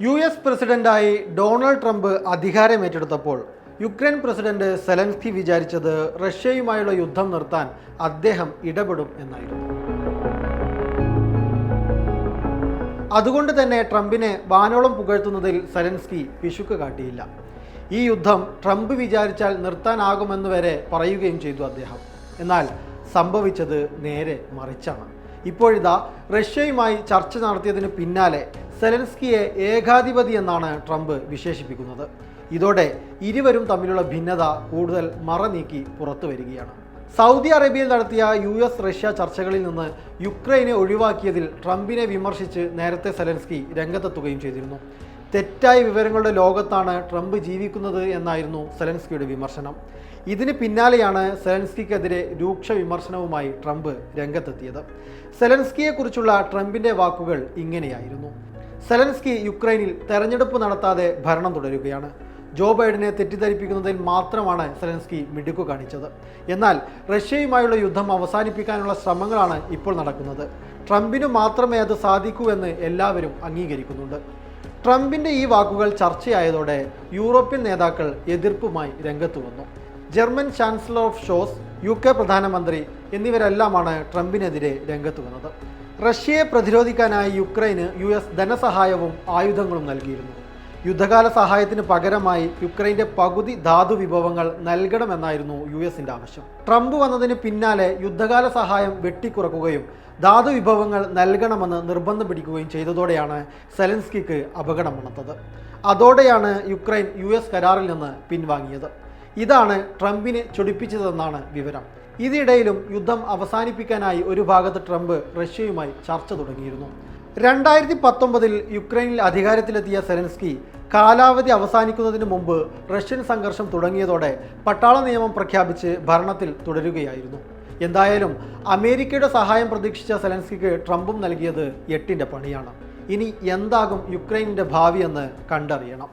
U S പ്രസിഡന്റായി Donald Trump അധികാരമേറ്റെടുത്തപ്പോൾ Ukraine president Zelensky വിചാരിച്ചത് റഷ്യയുമായുള്ള യുദ്ധം നിർത്താൻ അദ്ദേഹം ഇടപെടും എന്നായിരുന്നു. അതുകൊണ്ട് തന്നെ ട്രംപിനെ വാനോളം പുകഴ്ത്തുന്നതിൽ സെലൻസ്കി പിശുക്ക് കാട്ടിയില്ല. ഈ യുദ്ധം ട്രംപ് വിചാരിച്ചാൽ നിർത്താനാകുമെന്ന് വരെ പറയുകയും ചെയ്തു അദ്ദേഹം. എന്നാൽ സംഭവിച്ചത് നേരെ മറിച്ചാണ്. ഇപ്പോഴിതാ റഷ്യയുമായി ചർച്ച നടത്തിയതിന് പിന്നാലെ സെലൻസ്കിയെ ഏകാധിപതി എന്നാണ് ട്രംപ് വിശേഷിപ്പിക്കുന്നത്. ഇതോടെ ഇരുവരും തമ്മിലുള്ള ഭിന്നത കൂടുതൽ മറനീക്കി പുറത്തു വരികയാണ്. സൗദി അറേബ്യയിൽ നടത്തിയ യു എസ് റഷ്യ ചർച്ചകളിൽ നിന്ന് യുക്രൈനെ ഒഴിവാക്കിയതിൽ ട്രംപിനെ വിമർശിച്ച് നേരത്തെ സെലൻസ്കി രംഗത്തെത്തുകയും ചെയ്തിരുന്നു. തെറ്റായ വിവരങ്ങളുടെ ലോകത്താണ് ട്രംപ് ജീവിക്കുന്നത് എന്നായിരുന്നു സെലൻസ്കിയുടെ വിമർശനം. ഇതിന് പിന്നാലെയാണ് സെലൻസ്കിക്കെതിരെ രൂക്ഷ വിമർശനവുമായി ട്രംപ് രംഗത്തെത്തിയത്. സെലൻസ്കിയെക്കുറിച്ചുള്ള ട്രംപിന്റെ വാക്കുകൾ ഇങ്ങനെയായിരുന്നു. സെലൻസ്കി യുക്രൈനിൽ തെരഞ്ഞെടുപ്പ് നടത്താതെ ഭരണം തുടരുകയാണ്. ജോ ബൈഡനെ തെറ്റിദ്ധരിപ്പിക്കുന്നതിൽ മാത്രമാണ് സെലൻസ്കി മിടുക്കു കാണിച്ചത്. എന്നാൽ റഷ്യയുമായുള്ള യുദ്ധം അവസാനിപ്പിക്കാനുള്ള ശ്രമങ്ങളാണ് ഇപ്പോൾ നടക്കുന്നത്. ട്രംപിന് മാത്രമേ അത് സാധിക്കൂ എന്ന് എല്ലാവരും അംഗീകരിക്കുന്നുണ്ട്. ട്രംപിന്റെ ഈ വാക്കുകൾ ചർച്ചയായതോടെ യൂറോപ്യൻ നേതാക്കൾ എതിർപ്പുമായി രംഗത്തു വന്നു. ജർമ്മൻ ചാൻസലർ ഓഫ് ഷോസ് യു കെ പ്രധാനമന്ത്രി എന്നിവരെല്ലാമാണ് ട്രംപിനെതിരെ രംഗത്തു വന്നത്. റഷ്യയെ പ്രതിരോധിക്കാനായി യുക്രൈന് യു എസ് ധനസഹായവും ആയുധങ്ങളും നൽകിയിരുന്നു. യുദ്ധകാല സഹായത്തിന് പകരമായി യുക്രൈന്റെ പകുതി ധാതു വിഭവങ്ങൾ നൽകണമെന്നായിരുന്നു യു എസിന്റെ ആവശ്യം. ട്രംപ് വന്നതിന് പിന്നാലെ യുദ്ധകാല സഹായം വെട്ടിക്കുറക്കുകയും ധാതു വിഭവങ്ങൾ നൽകണമെന്ന് നിർബന്ധം പിടിക്കുകയും ചെയ്തതോടെയാണ് സെലൻസ്കിക്ക് അപകടം വന്നത് അതോടെയാണ് യുക്രൈൻ യു കരാറിൽ നിന്ന് പിൻവാങ്ങിയത്. ഇതാണ് ട്രംപിനെ ചൊടിപ്പിച്ചതെന്നാണ് വിവരം. ഇതിനിടയിലും യുദ്ധം അവസാനിപ്പിക്കാനായി ഒരു ഭാഗത്ത് ട്രംപ് റഷ്യയുമായി ചർച്ച തുടങ്ങിയിരുന്നു. രണ്ടായിരത്തി പത്തൊമ്പതിൽ യുക്രൈനിൽ അധികാരത്തിലെത്തിയ സെലൻസ്കി കാലാവധി അവസാനിക്കുന്നതിന് മുമ്പ് റഷ്യൻ സംഘർഷം തുടങ്ങിയതോടെ പട്ടാള നിയമം പ്രഖ്യാപിച്ച് ഭരണത്തിൽ തുടരുകയായിരുന്നു. എന്തായാലും അമേരിക്കയുടെ സഹായം പ്രതീക്ഷിച്ച സെലൻസ്കിക്ക് ട്രംപും നൽകിയത് എട്ടിന്റെ പണിയാണ്. ഇനി എന്താകും യുക്രൈനിന്റെ ഭാവിയെന്ന് കണ്ടറിയണം.